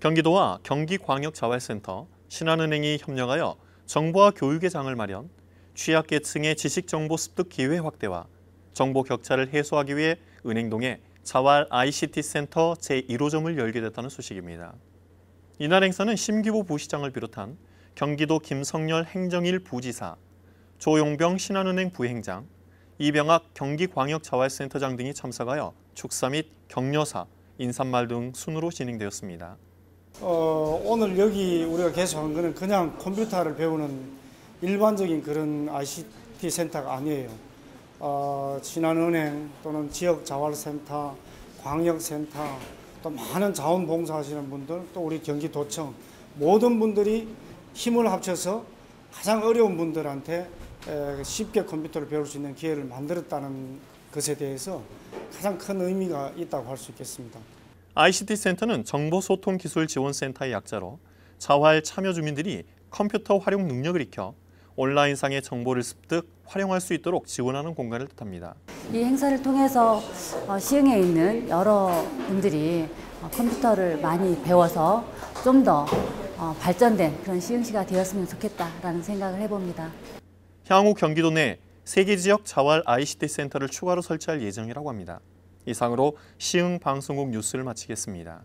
경기도와 경기광역자활센터, 신한은행이 협력하여 정보와 교육의 장을 마련, 취약계층의 지식정보 습득 기회 확대와 정보 격차를 해소하기 위해 은행동에 자활 ICT 센터 제1호점을 열게 됐다는 소식입니다. 이날 행사는 심기보 부시장을 비롯한 경기도 김성열 행정일 부지사, 조용병 신한은행 부행장, 이병학 경기광역자활센터장 등이 참석하여 축사 및 격려사, 인사말 등 순으로 진행되었습니다. 어, 오늘 여기 우리가 개소한 거는 그냥 컴퓨터를 배우는 일반적인 그런 ICT 센터가 아니에요. 어, 신한은행 또는 지역자활센터, 광역센터, 또 많은 자원봉사하시는 분들, 또 우리 경기도청 모든 분들이 힘을 합쳐서 가장 어려운 분들한테 에, 쉽게 컴퓨터를 배울 수 있는 기회를 만들었다는 것에 대해서 가장 큰 의미가 있다고 할 수 있겠습니다. ICT 센터는 정보소통기술지원센터의 약자로 자활 참여 주민들이 컴퓨터 활용 능력을 익혀 온라인상의 정보를 습득, 활용할 수 있도록 지원하는 공간을 뜻합니다. 이 행사를 통해서 어, 시흥에 있는 여러 분들이 어, 컴퓨터를 많이 배워서 좀더 어, 발전된 그런 시흥시가 되었으면 좋겠다라는 생각을 해봅니다. 향후 경기도 내세개 지역 자활 ICT 센터를 추가로 설치할 예정이라고 합니다. 이상으로 시흥 방송국 뉴스를 마치겠습니다.